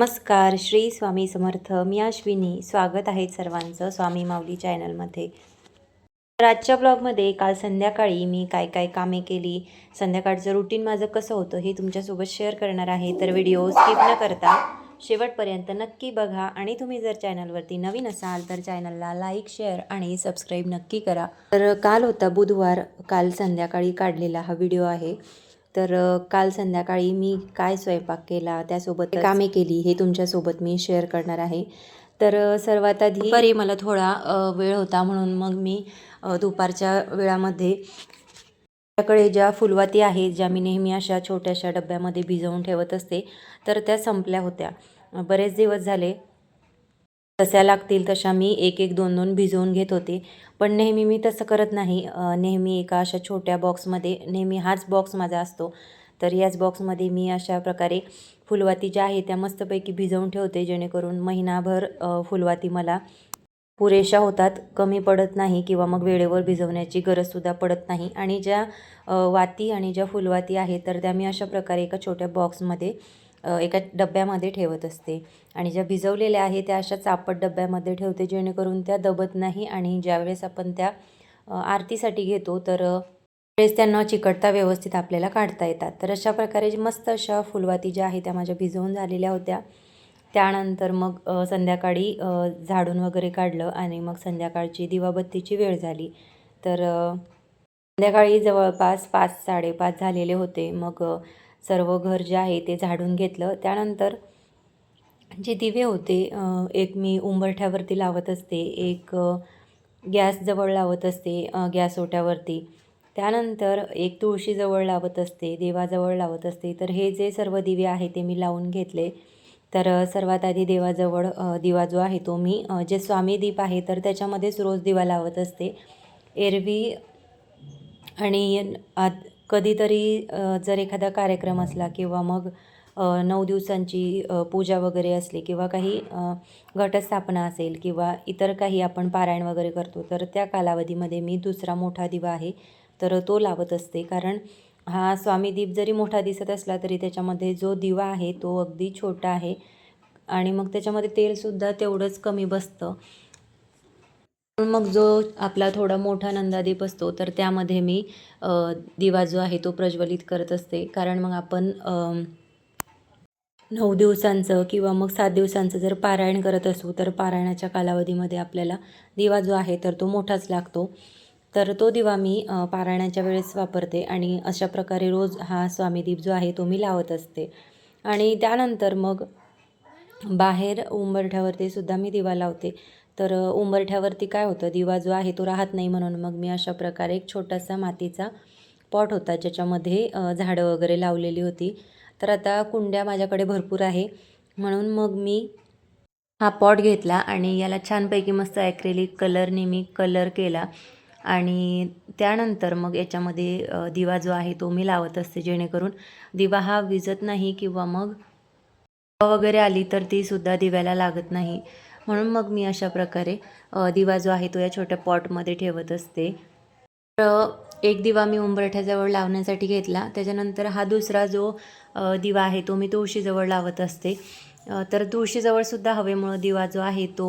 नमस्कार श्री स्वामी समर्थ. मी अश्विनी. स्वागत आहे सर्वांचं स्वामी माऊली चॅनलमध्ये. तर आजच्या ब्लॉगमध्ये काल संध्याकाळी मी काय काय कामे केली संध्याकाळचं रुटीन माझं कसं होतं हे तुमच्यासोबत शेअर करणार आहे. तर व्हिडिओ स्किप न करता शेवटपर्यंत नक्की बघा आणि तुम्ही जर चॅनलवरती नवीन असाल तर चॅनलला लाईक शेअर आणि सबस्क्राईब नक्की करा. तर काल होता बुधवार. काल संध्याकाळी काढलेला हा व्हिडिओ आहे. तर काल संध्याकाळी मी काय स्वयंपाक केला त्यासोबत कामे केली हे तुमच्यासोबत मी शेअर करणार आहे. तर सर्वात आधी दुपारी मला थोडा वेळ होता म्हणून मग मी दुपारच्या वेळामध्ये माझ्याकडे ज्या फुलवाती आहेत ज्या मी नेहमी अशा छोट्याशा डब्यामध्ये भिजवून ठेवत असते तर त्या संपल्या होत्या. बरेच दिवस झाले तशा लागतील तशा मी एक एक दोन दोन भिजवून घेत होते. पण नेहमी मी तसं करत नाही. नेहमी एका अशा छोट्या बॉक्समध्ये नेहमी हाच बॉक्स माझा असतो. तर याच बॉक्समध्ये मी अशा प्रकारे फुलवाती ज्या आहे त्या मस्तपैकी भिजवून ठेवते जेणेकरून महिनाभर फुलवाती मला पुरेशा होतात कमी पडत नाही किंवा मग वेळेवर भिजवण्याची गरजसुद्धा पडत नाही. आणि ज्या वाती आणि ज्या फुलवाती आहेत तर त्या मी अशा प्रकारे एका छोट्या बॉक्समध्ये एका डब्यामध्ये ठेवत असते. आणि ज्या भिजवलेल्या आहे त्या अशा चापट डब्यामध्ये ठेवते जेणेकरून त्या दबत नाही आणि ज्यावेळेस आपण त्या आरतीसाठी घेतो तर वेळेस त्यांना चिकटता व्यवस्थित आपल्याला काढता येतात. तर अशा प्रकारे मस्त अशा फुलवाती ज्या आहेत त्या माझ्या भिजवून झालेल्या होत्या. त्यानंतर मग संध्याकाळी झाडून वगैरे काढलं आणि मग संध्याकाळची दिवाबत्तीची वेळ झाली. तर संध्याकाळी जवळपास पाच साडेपाच झालेले होते. मग सर्व घर जे आहे ते झाडून घेतलं. त्यानंतर जे दिवे होते एक मी उंबरठ्यावरती लावत असते एक गॅसजवळ लावत असते गॅस ओट्यावरती. त्यानंतर एक तुळशीजवळ लावत असते देवाजवळ लावत असते. तर हे जे सर्व दिवे आहे ते मी लावून घेतले. तर सर्वात आधी देवाजवळ दिवा जो आहे तो मी जे स्वामी दीप आहे तर त्याच्यामध्येच रोज दिवा लावत असते. एरवी आणि आत कधीतरी जर एखादा कार्यक्रम असला किंवा मग नऊ दिवसांची पूजा वगैरे असली किंवा काही घटस्थापना असेल किंवा इतर काही आपण पारायण वगैरे करतो तर त्या कालावधीमध्ये मी दुसरा मोठा दिवा आहे तर तो लावत असते. कारण हा स्वामी दीप जरी मोठा दिसत असला तरी त्याच्यामध्ये जो दिवा आहे तो अगदी छोटा आहे आणि मग त्याच्यामध्ये तेलसुद्धा तेवढंच कमी बसतं. मग जो आपला थोडा मोठा नंदादीप असतो तर त्यामध्ये मी दिवा जो आहे तो प्रज्वलित करत असते. कारण मग आपण नऊ दिवसांचं किंवा मग सात दिवसांचं जर पारायण करत असू तर पारायणाच्या कालावधीमध्ये आपल्याला दिवा जो आहे तर तो मोठाच लागतो. तर तो दिवा मी पारायणाच्या वेळेस वापरते आणि अशा प्रकारे रोज हा स्वामीदीप जो आहे तो मी लावत असते. आणि त्यानंतर मग बाहेर उंबरठ्यावरती सुद्धा मी दिवा लावते. तर उंबरठ्यावरती काय होतं? दिवा जो आहे तो राहत नाही म्हणून मग मी अशा प्रकारे एक छोटासा मातीचा पॉट होता ज्याच्यामध्ये झाडं वगैरे लावलेली होती. तर आता कुंड्या माझ्याकडे भरपूर आहे. म्हणून मग मी हा पॉट घेतला आणि याला छानपैकी मस्त ॲक्रेलिक कलरने मी कलर केला. आणि त्यानंतर मग याच्यामध्ये दिवा जो आहे तो मी लावत असते जेणेकरून दिवा हा विजत नाही किंवा मग वगैरे आली तर ती सुद्धा दिव्याला लागत नाही. म्हणून मग मी अशा प्रकारे दिवा जो आहे तो या छोट्या पॉटमध्ये ठेवत असते. तर एक दिवा मी उंबरठ्याजवळ लावण्यासाठी घेतला. त्याच्यानंतर हा दुसरा जो दिवा आहे तो मी तुळशीजवळ लावत असते. तर तुळशीजवळसुद्धा हवेमुळं दिवा जो आहे तो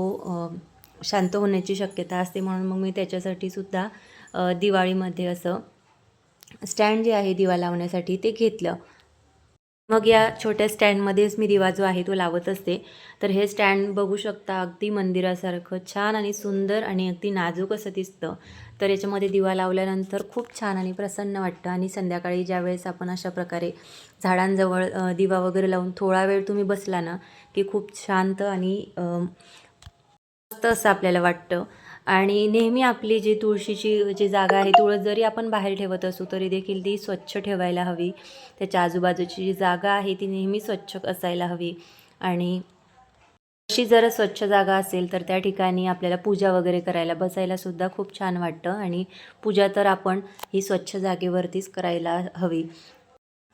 शांत होण्याची शक्यता असते. म्हणून मग मी त्याच्यासाठी सुद्धा दिवाळीमध्ये असं स्टँड जे आहे दिवा लावण्यासाठी ते घेतलं. मग या छोट्या स्टँडमध्येच मी दिवा जो आहे तो लावत असते. तर हे स्टँड बघू शकता अगदी मंदिरासारखं छान आणि सुंदर आणि अगदी नाजूक असं दिसतं. तर याच्यामध्ये दिवा लावल्यानंतर खूप छान आणि प्रसन्न वाटतं आणि संध्याकाळी ज्यावेळेस आपण अशा प्रकारे झाडांजवळ दिवा वगैरे लावून थोडा वेळ तुम्ही बसला ना की खूप शांत आणि मस्त असं आपल्याला वाटतं. आणि नेहमी आपली जी तुळशीची जी जागा आहे तुळस जरी आपण बाहेर ठेवत असू तरी देखील ती स्वच्छ ठेवायला हवी. त्याच्या आजूबाजूची जी जागा आहे ती नेहमी स्वच्छ असायला हवी. आणि अशी जर स्वच्छ जागा असेल तर त्या ठिकाणी आपल्याला पूजा वगैरे करायला बसायला सुद्धा खूप छान वाटतं. आणि पूजा तर आपण ही स्वच्छ जागेवरतीच करायला हवी.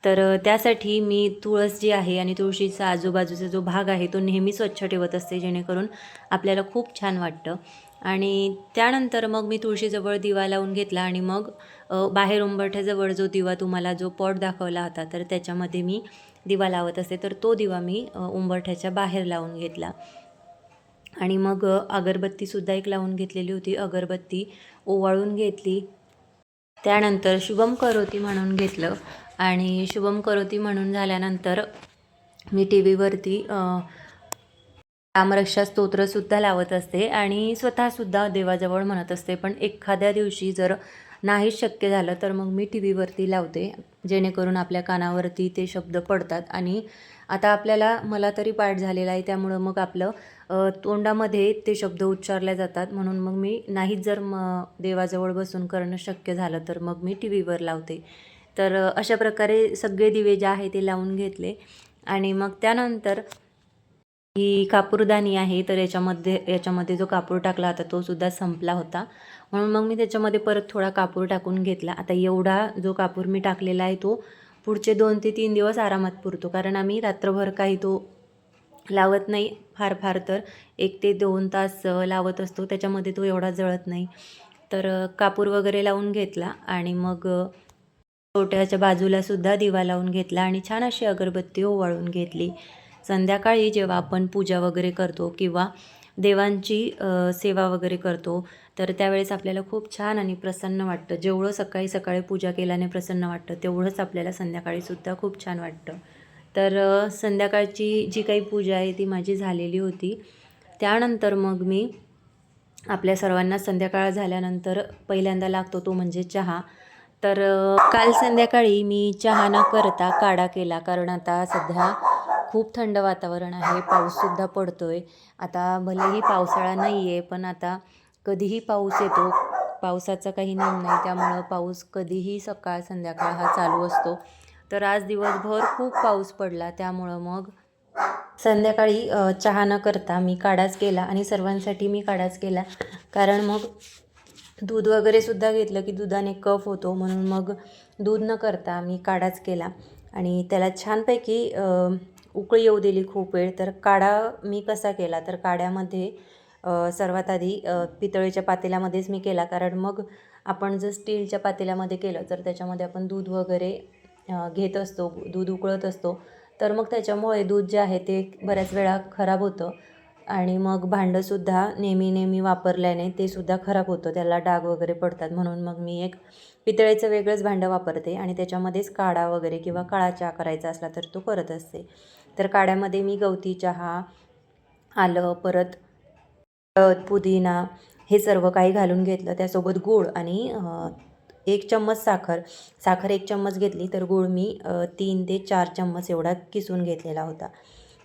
तर त्यासाठी मी तुळस जी आहे आणि तुळशीचा आजूबाजूचा जो भाग आहे तो नेहमी स्वच्छ ठेवत असते जेणेकरून आपल्याला खूप छान वाटतं. आणि त्यानंतर मग मी तुळशीजवळ दिवा लावून घेतला आणि मग बाहेर उंबरठ्याजवळ जो दिवा तुम्हाला जो पॉट दाखवला होता तर त्याच्यामध्ये मी दिवा लावत असते तर तो दिवा मी उंबरठ्याच्या बाहेर लावून घेतला. आणि मग अगरबत्तीसुद्धा एक लावून घेतलेली होती अगरबत्ती ओवाळून घेतली. त्यानंतर शुभम करोती म्हणून घेतलं आणि शुभम करोती म्हणून झाल्यानंतर मी टी व्हीवरती कामरक्षा स्तोत्रसुद्धा लावत असते आणि स्वतःसुद्धा देवाजवळ म्हणत असते. पण एखाद्या दिवशी जर नाहीच शक्य झालं तर मग मी टी व्हीवरती लावते जेणेकरून आपल्या कानावरती ते शब्द पडतात. आणि आता आपल्याला मला तरी पाठ झालेला आहे त्यामुळं मग आपलं तोंडामध्ये ते शब्द उच्चारले जातात. म्हणून मग मी नाहीच जर म देवाजवळ बसून करणं शक्य झालं तर मग मी टी व्हीवर लावते. तर अशा प्रकारे सगळे दिवे जे आहे ते लावून घेतले. आणि मग त्यानंतर ही कापूरदानी आहे तर याच्यामध्ये याच्यामध्ये जो कापूर टाकला होता तो सुद्धा संपला होता. म्हणून मग मी त्याच्यामध्ये परत थोडा कापूर टाकून घेतला. आता एवढा जो कापूर मी टाकलेला आहे तो पुढचे दोन ते तीन दिवस आरामात पुरतो. कारण आम्ही रात्रभर काही तो लावत नाही. फार फार तर एक ते दोन तास लावत असतो. त्याच्यामध्ये तो एवढा जळत नाही. तर कापूर वगैरे लावून घेतला आणि मग छोट्याच्या बाजूला सुद्धा दिवा लावून घेतला आणि छान अशी अगरबत्ती ओवाळून घेतली. संध्याकाळी जेव्हा आपण पूजा वगैरे करतो किंवा देवांची सेवा वगैरे करतो तर त्यावेळेस आपल्याला खूप छान आणि प्रसन्न वाटतं. जेवढं सकाळी सकाळी पूजा केल्याने प्रसन्न वाटतं तेवढंच आपल्याला संध्याकाळीसुद्धा खूप छान वाटतं. तर संध्याकाळची जी काही पूजा आहे ती माझी झालेली होती. त्यानंतर मग मी आपल्या सर्वांना संध्याकाळ झाल्यानंतर पहिल्यांदा लागतो तो म्हणजे चहा. तर काल संध्याकाळी मी चहा न करता काढा केला. कारण आता सध्या खूप थंड वातावरण आहे पाऊससुद्धा पडतो आहे आता भलेही पावसाळा नाही आहे पण आता कधीही पाऊस येतो. पावसाचा काही नेम नाही त्यामुळं पाऊस कधीही सकाळ संध्याकाळ हा चालू असतो. तर आज दिवसभर खूप पाऊस पडला त्यामुळं मग संध्याकाळी चहा न करता मी काढाच केला आणि सर्वांसाठी मी काढाच केला. कारण मग दूध वगैरे सुद्धा घेतलं की दुधाने कफ होतो म्हणून मग दूध न करता मी काढाच केला. आणि त्याला छानपैकी उकळी येऊ दिली खूप वेळ. तर काढा मी कसा केला? तर काढ्यामध्ये सर्वात आधी पितळेच्या पातेल्यामध्येच मी केला. कारण मग आपण जर स्टीलच्या पातेल्यामध्ये केलं तर त्याच्यामध्ये आपण दूध वगैरे घेत असतो दूध उकळत असतो. तर मग त्याच्यामुळे दूध जे आहे ते बऱ्याच वेळा खराब होतं. आणि मग भांडंसुद्धा नेहमी नेहमी वापरल्याने ते सुद्धा खराब होतं. त्याला डाग वगैरे पडतात. म्हणून मग मी एक पितळेचं वेगळंच भांडं वापरते. आणि त्याच्यामध्येच काढा वगैरे किंवा काळा चहा करायचा असला तर तो करत असते. तर काढ्यामध्ये मी गवती चहा आलं परत हळद पुदिना हे सर्व काही घालून घेतलं. त्यासोबत गूळ आणि एक चम्मच साखर. साखर एक चम्मच घेतली तर गूळ मी तीन ते चार चम्मच एवढा किसून घेतलेला होता.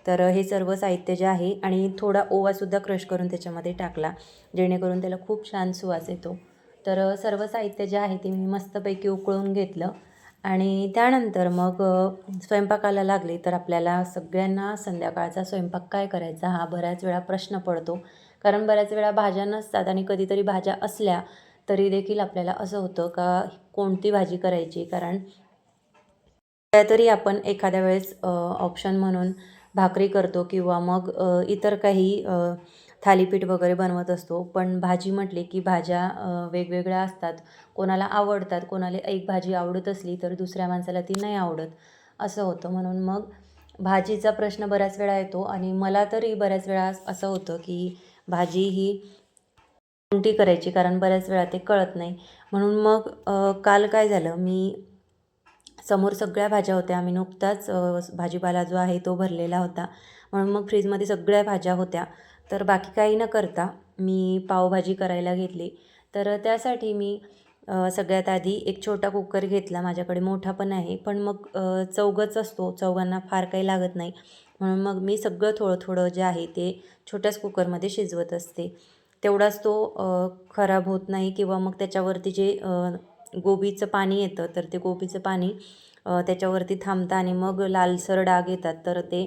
तर हे सर्व साहित्य जे आहे आणि थोडा ओवासुद्धा क्रश करून त्याच्यामध्ये टाकला जेणेकरून त्याला खूप छान सुवास येतो. तर सर्व साहित्य जे आहे ते मी मस्तपैकी उकळून घेतलं. आणि त्यानंतर मग स्वयंपाकाला लागले तर आपल्याला सगळ्यांना संध्याकाळचा स्वयंपाक काय करायचा हा बऱ्याच वेळा प्रश्न पडतो. कारण बऱ्याच वेळा भाज्या नसतात आणि कधीतरी भाज्या असल्या तरी देखील आपल्याला असं होतं का कोणती भाजी करायची? कारण तरी आपण एखाद्या वेळेस ऑप्शन म्हणून भाकरी करतो किंवा मग इतर काही थालीपीठ वगैरे बनवत असतो. पण भाजी म्हटली की भाज्या वेगवेगळ्या असतात. कोणाला आवडतात कोणाला एक भाजी आवडत असली तर दुसऱ्या माणसाला ती नाही आवडत. असं होतं. म्हणून मग भाजीचा प्रश्न बऱ्याच वेळा येतो. आणि मला तरी बऱ्याच वेळा असं होतं की भाजी ही कोणती करायची कारण बऱ्याच वेळा ते कळत नाही. म्हणून मग काल काय झालं? मी समोर सगळ्या भाज्या होत्या. आम्ही नुकताच भाजीपाला जो आहे तो भरलेला होता. म्हणून मग फ्रीजमध्ये सगळ्या भाज्या होत्या. तर बाकी काही न करता मी पावभाजी करायला घेतली. तर त्यासाठी मी सगळ्यात आधी एक छोटा कुकर घेतला. माझ्याकडे मोठा पण आहे पण मग चौघच असतो. चौघांना फार काही लागत नाही. म्हणून मग मी सगळं थोडं थोडं जे आहे ते छोट्याच कुकरमध्ये शिजवत असते. तेवढाच तो खराब होत नाही किंवा मग त्याच्यावरती जे गोबीचं पाणी येतं तर ते गोबीचं पाणी त्याच्यावरती थांबतं आणि मग लालसर डाग येतात. तर ते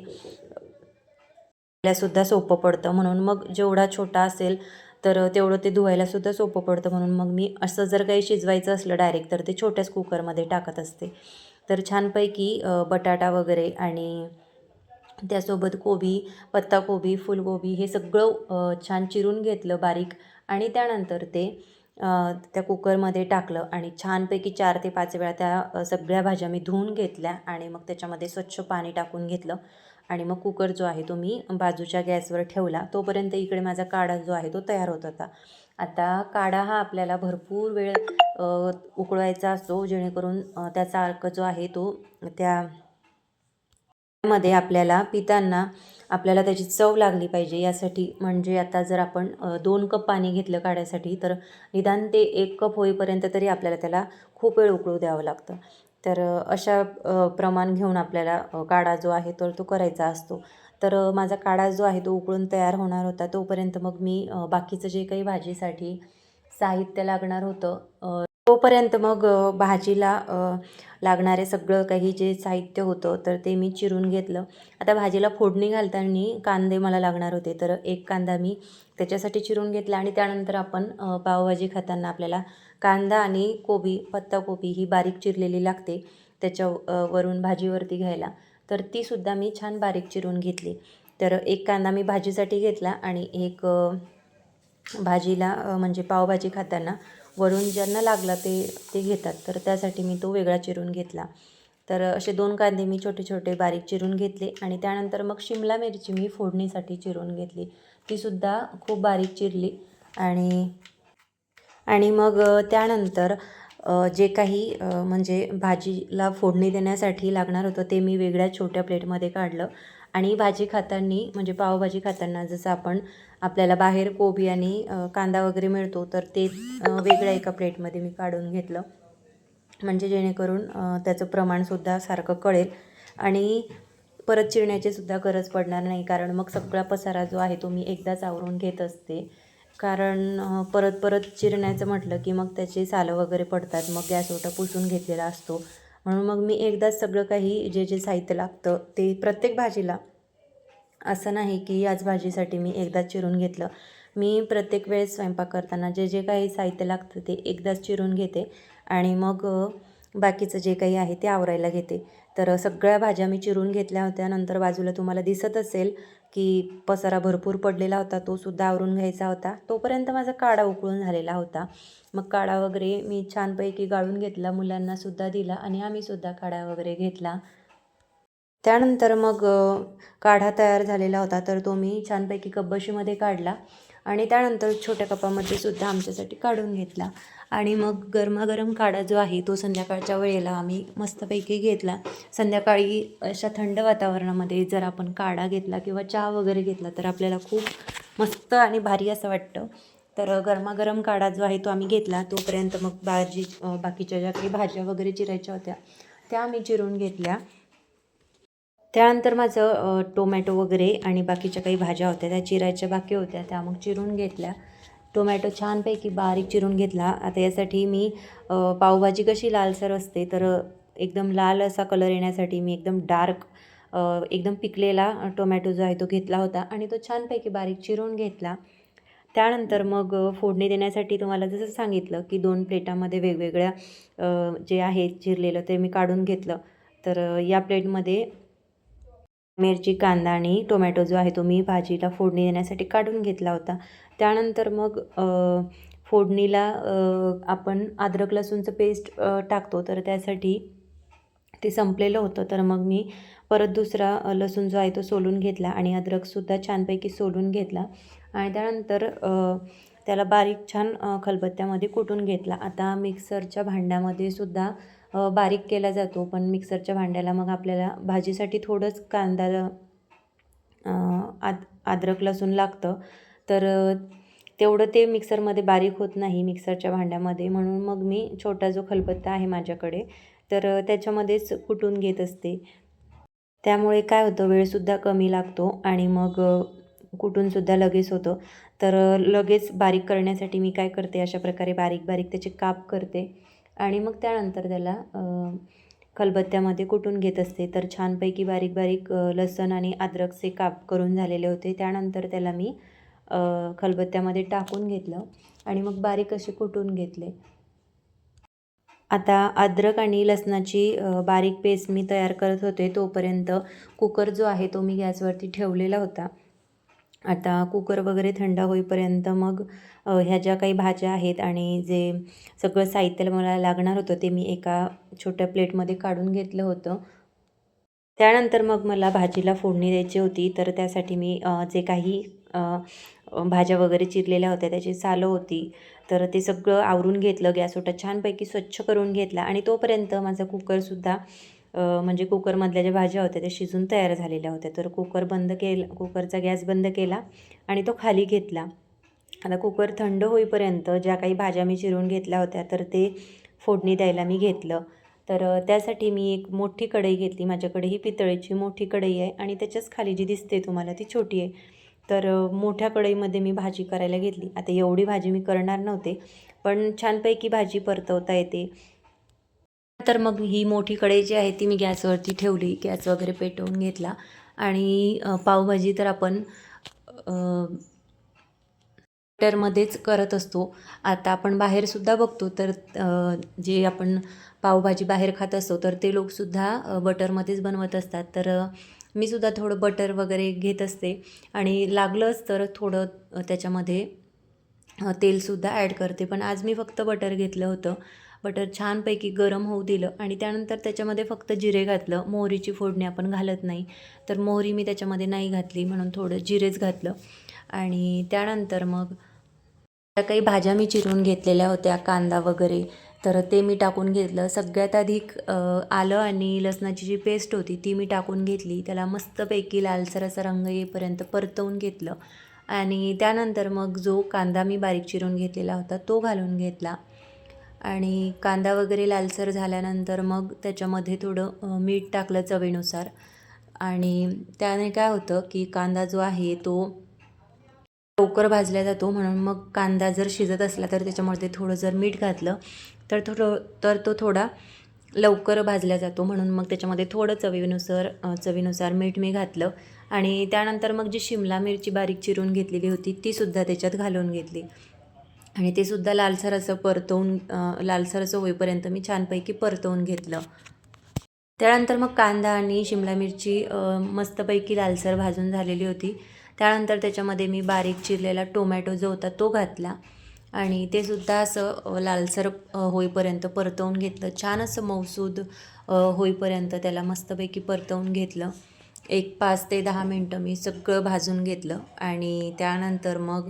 सुद्धा सोपं पडतं. म्हणून मग जेवढा छोटा असेल तर तेवढं ते धुवायलासुद्धा सोपं पडतं. म्हणून मग मी असं जर काही शिजवायचं असलं डायरेक्ट तर ते छोट्याच कुकरमध्ये टाकत असते. तर छानपैकी बटाटा वगैरे आणि त्यासोबत कोबी पत्ताकोबी फुलकोबी हे सगळं छान चिरून घेतलं बारीक आणि त्यानंतर ते त्या कुकरमध्ये टाकलं आणि छानपैकी चार ते पाच वेळा त्या सगळ्या भाज्या मी धुवून घेतल्या आणि मग त्याच्यामध्ये स्वच्छ पाणी टाकून घेतलं. आणि मग कुकर जो आहे तो मी बाजूच्या गॅसवर ठेवला तोपर्यंत इकडे माझा काढा जो आहे तो तयार होत होता. आता काढा हा आपल्याला भरपूर वेळ उकळवायचा असतो जेणेकरून त्याचा अर्क जो आहे तो त्या मध्ये आपल्याला पिताना आपल्याला त्याची चव लागली पाहिजे. यासाठी म्हणजे आता जर आपण दोन कप पाणी घेतलं काढ्यासाठी तर निदान ते एक कप होईपर्यंत तरी आपल्याला त्याला खूप वेळ उकळू द्यावं लागतं. तर अशा प्रमाण घेऊन आपल्याला काढा जो आहे तर तो करायचा असतो. तर माझा काढा जो आहे तो उकळून तयार होणार होता. तोपर्यंत मग मी बाकीचं जे काही भाजीसाठी साहित्य लागणार होतं तोपर्यंत मग भाजीला लागणारे सगळं काही जे साहित्य होतं तर ते मी चिरून घेतलं. आता भाजीला फोडणी घालताना कांदे मला लागणार होते. तर एक कांदा मी त्याच्यासाठी चिरून घेतला आणि त्यानंतर आपण पावभाजी खाताना आपल्याला कांदा आणि कोबी पत्ताकोबी ही बारीक चिरलेली लागते त्याच्या वरून भाजीवरती घ्यायला. तर तीसुद्धा मी छान बारीक चिरून घेतली. तर एक कांदा मी भाजीसाठी घेतला आणि एक भाजीला म्हणजे पावभाजी खाताना वरून ज्यांना लागला ते ते घेतात. तर त्यासाठी मी तो वेगळा चिरून घेतला. तर असे दोन कांदे मी छोटे छोटे बारीक चिरून घेतले आणि त्यानंतर मग शिमला मिरची मी फोडणीसाठी चिरून घेतली. तीसुद्धा खूप बारीक चिरली आणि आणि मग त्यानंतर जे काही म्हणजे भाजीला फोडणी देण्यासाठी लागणार होतं ते मी वेगळ्या छोट्या प्लेटमध्ये काढलं. आणि भाजी खाताना म्हणजे पावभाजी खाताना जसं आपण आपल्याला बाहेर कोबी आणि कांदा वगैरे मिळतो तर ते वेगळ्या एका प्लेटमध्ये मी काढून घेतलं. म्हणजे जेणेकरून त्याचं प्रमाणसुद्धा सारखं कळेल. आणि परत चिरण्याची सुद्धा गरज पडणार नाही कारण मग सगळा पसारा जो आहे तो मी एकदाच आवरून घेत असते. कारण परत परत चिरण्याचं म्हटलं की मग त्याचे सालं वगैरे पडतात मग गॅस ओटा पुसून घेतलेला असतो. म्हणून मग मी एकदाच सगळं काही जे जे साहित्य लागतं ते प्रत्येक भाजीला. असं नाही की याच भाजीसाठी मी एकदाच चिरून घेतलं. मी प्रत्येक वेळेस स्वयंपाक करताना जे जे काही साहित्य लागतं ते एकदाच चिरून घेते आणि मग बाकीचं जे काही आहे ते आवरायला घेते. तर सगळ्या भाज्या मी चिरून घेतल्या होत्या. नंतर बाजूला तुम्हाला दिसत असेल की पसारा भरपूर पडलेला होता तो सुद्धा आवरून घ्यायचा होता. तोपर्यंत माझा काढा उकळून झालेला होता. मग काढा वगैरे मी छानपैकी गाळून घेतला मुलांना सुद्धा दिला आणि आम्ही सुद्धा काढा वगैरे घेतला. त्यानंतर मग काढा तयार झालेला होता तर तो मी छानपैकी कब्बशीमध्ये काढला. आणि त्यानंतर छोट्या कपामध्ये सुद्धा आमच्यासाठी काढून घेतला. आणि मग गरमागरम काढा जो आहे तो संध्याकाळच्या वेळेला आम्ही मस्तपैकी घेतला. संध्याकाळी अशा थंड वातावरणामध्ये जर आपण काढा घेतला किंवा चहा वगैरे घेतला तर आपल्याला खूप मस्त आणि भारी असं वाटतं. तर गरमागरम काढा जो आहे तो आम्ही घेतला. तोपर्यंत मग भाजी बाकीच्या ज्या काही भाज्या वगैरे चिरायच्या होत्या त्या आम्ही चिरून घेतल्या. त्यानंतर माझं टोमॅटो वगैरे आणि बाकीच्या काही भाज्या होत्या त्या चिरायच्या बाकी होत्या त्या मग चिरून घेतल्या. टोमॅटो छानपैकी बारीक चिरून घेतला. आता यासाठी मी पावभाजी कशी लालसर असते तर एकदम लाल असा कलर येण्यासाठी मी एकदम डार्क एकदम पिकलेला टोमॅटो जो आहे तो घेतला होता आणि तो छानपैकी बारीक चिरून घेतला. त्यानंतर मग फोडणी देण्यासाठी तुम्हाला जसं सांगितलं की दोन प्लेटामध्ये वेगवेगळ्या जे आहे चिरलेलं ते मी काढून घेतलं. तर या प्लेटमध्ये मिरची कांदा आणि टोमॅटो जो आहे तो मी भाजीला फोडणी देण्यासाठी काढून घेतला होता. त्यानंतर मग फोडणीला आपण अद्रक लसूणचं पेस्ट टाकतो. तर त्यासाठी ते संपलेलं होतं. तर मग मी परत दुसरा लसूण जो आहे तो सोलून घेतला आणि अद्रकसुद्धा छानपैकी सोलून घेतला. आणि त्यानंतर त्याला बारीक छान खलबत्त्यामध्ये कुटून घेतला. आता मिक्सरच्या भांड्यामध्ये सुद्धा बारीक केला जातो पण मिक्सरच्या भांड्याला मग आपल्याला भाजीसाठी थोडंच कांदा आद अद्रक लसूण लागतं. तर तेवढं ते मिक्सरमध्ये बारीक होत नाही मिक्सरच्या भांड्यामध्ये. म्हणून मग मी छोटा जो खलबत्ता आहे माझ्याकडे तर त्याच्यामध्येच कुटून घेत असते. त्यामुळे काय होतं वेळसुद्धा कमी लागतो आणि मग कुटूनसुद्धा लगेच होतं. तर लगेच बारीक करण्यासाठी मी काय करते अशा प्रकारे बारीक बारीक त्याचे काप करते. आणि मग त्यानंतर त्याला खलबत्त्यामध्ये कुटून घेत असते. तर छानपैकी बारीक बारीक लसण आणि अद्रकचे काप करून झालेले होते. त्यानंतर त्याला मी खलबत्त्यामध्ये टाकून घेतलं आणि मग बारीक असे कुटून घेतले. आता अद्रक आणि लसणाची बारीक पेस्ट मी तयार करत होते. तोपर्यंत कुकर जो आहे तो मी गॅसवरती ठेवलेला होता. आता कुकर वगैरे थंड होईपर्यंत मग ह्या ज्या काही भाज्या आहेत आणि जे सगळं साहित्य मला लागणार होतं ते मी एका छोट्या प्लेटमध्ये काढून घेतलं होतं. त्यानंतर मग मला भाजीला फोडणी द्यायची होती. तर त्यासाठी मी जे काही भाज्या वगैरे चिरलेल्या होत्या त्याची सालं होती. तर ते सगळं आवरून घेतलं. गॅस ओटा छानपैकी स्वच्छ करून घेतला आणि तोपर्यंत माझा कुकरसुद्धा म्हणजे कुकरमधल्या ज्या भाज्या होत्या त्या शिजून तयार झालेल्या होत्या. तर कुकर बंद केला कुकरचा गॅस बंद केला आणि तो खाली घेतला. आता कुकर थंड होईपर्यंत ज्या काही भाज्या मी चिरून घेतल्या होत्या तर ते फोडणी द्यायला मी घेतलं. तर त्यासाठी मी एक मोठी कढई घेतली. माझ्याकडे ही पितळेची मोठी कढई आहे आणि त्याच्याच खाली जी दिसते तुम्हाला ती छोटी आहे. तर मोठ्या कढईमध्ये मी भाजी करायला घेतली. आता एवढी भाजी मी करणार नव्हते पण छानपैकी भाजी परतवता येते. तर मग ही मोठी कढई जी आहे ती मी गॅसवरती ठेवली गॅस वगैरे पेटवून घेतला. आणि पावभाजी तर आपण बटरमध्येच करत असतो. आता आपण बाहेरसुद्धा बघतो तर जे आपण पावभाजी बाहेर खात असतो तर ते लोकसुद्धा बटरमध्येच बनवत असतात. तर मी सुद्धा थोडं बटर वगैरे घेत असते. आणि लागलंच तर थोडं त्याच्यामध्ये तेलसुद्धा ॲड करते. पण आज मी फक्त बटर घेतलं होतं. बटर छानपैकी गरम होऊ दिलं आणि त्यानंतर त्याच्यामध्ये फक्त जिरे घातलं. मोहरीची फोडणी आपण घालत नाही. तर मोहरी मी त्याच्यामध्ये नाही घातली म्हणून थोडं जिरेच घातलं. आणि त्यानंतर मग त्या काही भाज्या मी चिरून घेतलेल्या होत्या कांदा वगैरे. तर ते मी टाकून घेतलं. सगळ्यात अधिक आलं आणि लसणाची जी पेस्ट होती ती मी टाकून घेतली. त्याला मस्तपैकी लालसर असा रंग येईपर्यंत परतवून घेतलं. आणि त्यानंतर मग जो कांदा मी बारीक चिरून घेतलेला होता तो घालून घेतला. आणि कांदा वगैरे लालसर झाल्यानंतर मग त्याच्यामध्ये थोडं मीठ टाकलं चवीनुसार. आणि त्याने काय होतं की कांदा जो आहे तो लवकर भाजला जातो. म्हणून मग कांदा जर शिजत असला तर त्याच्यामध्ये थोडं जर मीठ घातलं तर थोडं तर तो थोडा लवकर भाजला जातो. म्हणून मग त्याच्यामध्ये थोडं चवीनुसार चवीनुसार मीठ मी घातलं. आणि त्यानंतर मग जी शिमला मिरची बारीक चिरून घेतलेली होती तीसुद्धा त्याच्यात घालून घेतली. आणि ते सुद्धा लालसर असं परतवून लालसर असं होईपर्यंत मी छानपैकी परतवून घेतलं. त्यानंतर मग कांदा आणि शिमला मिरची मस्तपैकी लालसर भाजून झालेली होती. त्यानंतर त्याच्यामध्ये मी बारीक चिरलेला टोमॅटो जो होता तो घातला आणि ते सुद्धा असं लालसर होईपर्यंत परतवून घेतलं. छान असं मौसूद होईपर्यंत त्याला मस्तपैकी परतवून घेतलं. एक पाच ते दहा मिनटं मी सगळं भाजून घेतलं आणि त्यानंतर मग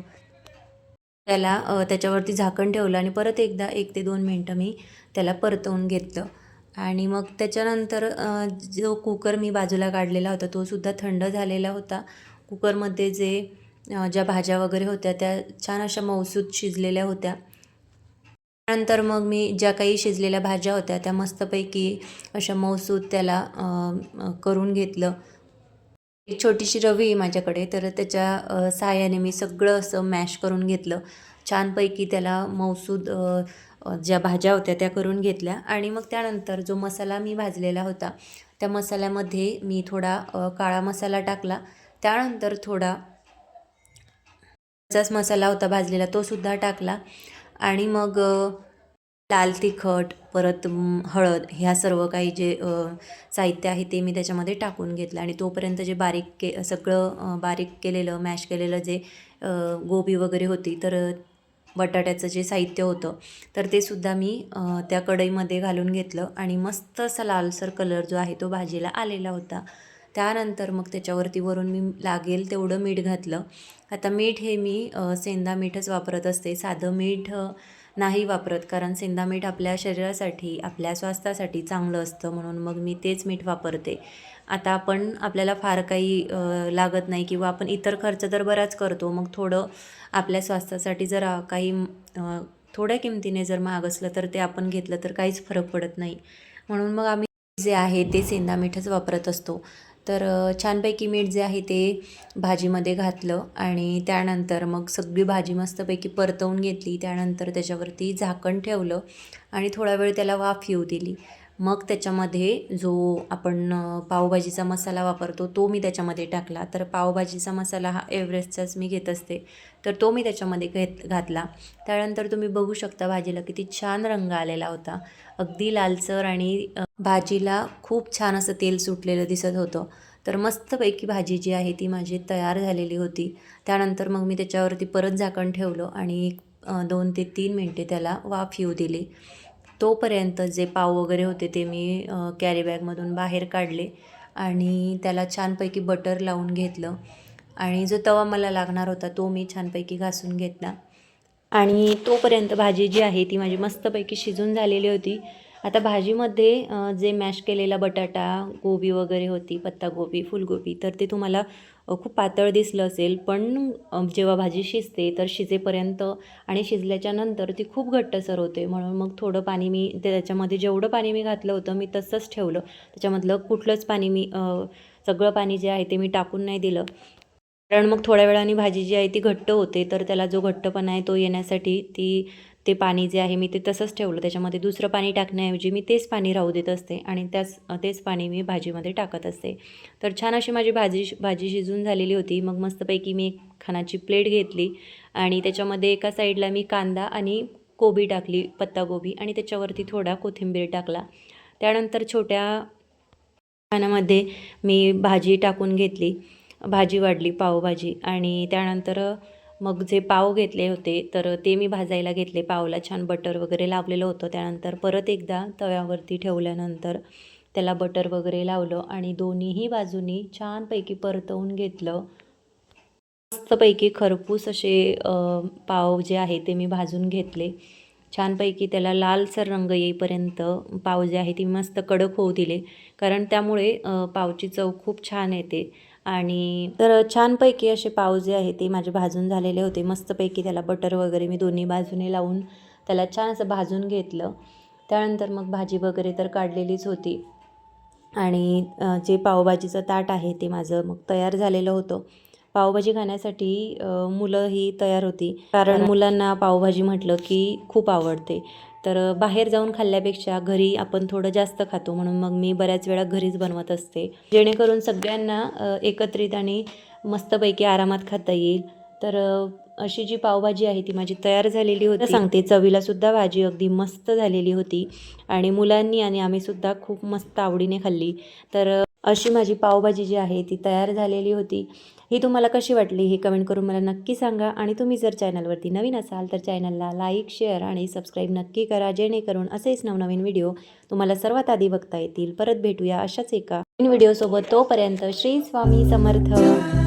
त्याला त्याच्यावरती झाकण ठेवलं आणि परत एकदा एक ते दोन मिनटं मी त्याला परतवून घेतलं. आणि मग त्याच्यानंतर जो कुकर मी बाजूला काढलेला होता तो सुद्धा थंड झालेला होता. कुकरमध्ये जे ज्या भाज्या वगैरे होत्या त्या छान अशा मौसूद शिजलेल्या होत्या. त्यानंतर मग मी ज्या काही शिजलेल्या भाज्या होत्या त्या मस्तपैकी अशा मौसूद त्याला करून घेतलं. एक छोटीशी रवी आहे माझ्याकडे तर त्याच्या सहाय्याने साहाय्याने मी सगळं असं मॅश करून घेतलं. छानपैकी त्याला मौसूद ज्या भाज्या होत्या त्या करून घेतल्या. आणि मग त्यानंतर जो मसाला मी भाजलेला होता त्या मसाल्यामध्ये मी थोडा काळा मसाला टाकला. त्यानंतर थोडा मसाला होता भाजलेला तो सुद्धा टाकला. आणि मग लाल तिखट परत हळद ह्या सर्व काही जे साहित्य आहे ते मी त्याच्यामध्ये टाकून घेतलं. आणि तोपर्यंत जे बारीक के सगळं बारीक केलेलं मॅश केलेलं जे गोबी वगैरे होती तर बटाट्याचं जे साहित्य होतं तर ते सुद्धा मी त्या कढईमध्ये घालून घेतलं. आणि मस्त असा लालसर कलर जो आहे तो भाजीला आलेला होता. त्यानंतर मग त्याच्यावरती वरून मी लागेल तेवढं मीठ घातलं. आता मीठ हे मी सेंदा मीठच वापरत असते. साधं मीठ नाही वापरत कारण सेंधा मीठ आपल्या शरीरासाठी आपल्या स्वास्थ्यासाठी चांगलं असतं म्हणून मग मी तेच मीठ वापरते. आता आपण आपल्याला फार काही लागत नाही किंवा आपण इतर खर्च तर बराच करतो मग थोडं आपल्या स्वास्थ्यासाठी जर काही थोड्या किमतीने जर महाग असलं तर ते आपण घेतलं तर काहीच फरक पडत नाही. म्हणून मग आम्ही जे आहे ते सेंधा मीठच वापरत असतो. तर छानपैकी मीठ जे आहे ते भाजीमध्ये घातलं आणि त्यानंतर मग सगळी भाजी मस्तपैकी परतवून घेतली. त्यानंतर त्याच्यावरती झाकण ठेवलं आणि थोडा वेळ त्याला वाफ येऊ दिली. मग त्याच्यामध्ये जो आपण पावभाजीचा मसाला वापरतो तो मी त्याच्यामध्ये टाकला. तर पावभाजीचा मसाला हा एव्हरेस्टचाच मी घेत असते. तर तो मी त्याच्यामध्ये घेत घातला. त्यानंतर तुम्ही बघू शकता भाजीला किती छान रंग आलेला होता. अगदी लालसर आणि भाजीला खूप छान असं तेल सुटलेलं दिसत होतं. तर मस्तपैकी भाजी जी आहे ती माझी तयार झालेली होती. त्यानंतर मग मी त्याच्यावरती परत झाकण ठेवलं आणि एक दोन ते तीन मिनटे त्याला वाफ येऊ दिली. तोपर्यंत जे पाव वगैरे होते ते मी कॅरीबॅगमधून बाहेर काढले आणि त्याला छानपैकी बटर लावून घेतलं. आणि जो तवा मला लागणार होता तो मी छानपैकी घासून घेतला. आणि तोपर्यंत भाजी जी आहे ती माझी मस्तपैकी शिजून झालेली होती. आता भाजीमध्ये जे मॅश केलेला बटाटा गोबी वगैरे होती पत्तागोबी फुलगोबी तर ते तुम्हाला खूप पातळ दिसलं असेल पण जेव्हा भाजी शिजते तर शिजेपर्यंत आणि शिजल्याच्या नंतर ती खूप घट्टसर होते. म्हणून मग थोडं पाणी मी ते त्याच्यामध्ये जेवढं पाणी मी घातलं होतं मी तसंच ठेवलं. त्याच्यामधलं कुठलंच पाणी मी सगळं पाणी जे आहे ते मी टाकून नाही दिलं. कारण मग थोड्या वेळाने भाजी जी आहे ती घट्ट होते तर त्याला जो घट्टपणा आहे तो येण्यासाठी ती ते पाणी जे आहे मी ते तसंच ठेवलं. त्याच्यामध्ये दुसरं पाणी टाकण्याऐवजी मी तेच पाणी राहू देत असते आणि त्याच तेच पाणी मी भाजीमध्ये टाकत असते. तर छान अशी माझी भाजी भाजी शिजून झालेली होती. मग मस्तपैकी मी एक खानाची प्लेट घेतली आणि त्याच्यामध्ये एका साईडला मी कांदा आणि कोबी टाकली पत्तागोबी आणि त्याच्यावरती थोडा कोथिंबीर टाकला. त्यानंतर छोट्या पानामध्ये मी भाजी टाकून घेतली. भाजी वाढली पावभाजी आणि त्यानंतर मग जे पाव घेतले होते तर ते मी भाजायला घेतले. पावला छान बटर वगैरे लावलेलं होतं. त्यानंतर परत एकदा तव्यावरती ठेवल्यानंतर त्याला बटर वगैरे लावलं आणि दोन्हीही बाजूनी छानपैकी परतवून घेतलं. मस्तपैकी खरपूस असे पाव जे आहे ते मी भाजून घेतले. छानपैकी त्याला लालसर रंग येईपर्यंत पाव जे आहे ती मस्त कडक होऊ दिले. कारण त्यामुळे पावची चव खूप छान येते. आणि तर छानपैकी असे पाव जे आहे ते माझे भाजून झालेले होते. मस्तपैकी त्याला बटर वगैरे मी दोन्ही बाजूने लावून त्याला छान असं भाजून घेतलं. त्यानंतर मग भाजी वगैरे तर काढलेलीच होती. आणि जे पावभाजीचं ताट आहे ते माझं मग तयार झालेलं होतं. पावभाजी खाण्यासाठी मुलं ही तयार होती. कारण मुलांना पावभाजी म्हटलं की खूप आवडते. तर बाहेर जाऊन खाल्ल्यापेक्षा घरी आपण थोडं जास्त खातो म्हणून मग मी बऱ्याच वेळा घरीच बनवत असते. जेणेकरून सगळ्यांना एकत्रित आणि मस्तपैकी आरामात खाता येईल. तर अशी जी पावभाजी आहे ती माझी तयार झालेली होती. सांगते चवीलासुद्धा भाजी अगदी मस्त झालेली होती. आणि मुलांनी आणि आम्हीसुद्धा खूप मस्त आवडीने खाल्ली. तर अशी माझी पावभाजी जी आहे ती तयार झालेली होती. ही तुम्हाला कशी वाटली हे कमेंट करून मला नक्की सांगा. आणि तुम्ही जर चॅनलवरती नवीन असाल तर चॅनलला लाईक शेअर आणि सबस्क्राईब नक्की करा जेणेकरून असेच नवनवीन व्हिडिओ तुम्हाला सर्वात आधी बघता येतील. परत भेटूया अशाच एका नवीन व्हिडिओसोबत. तोपर्यंत श्री स्वामी समर्थ.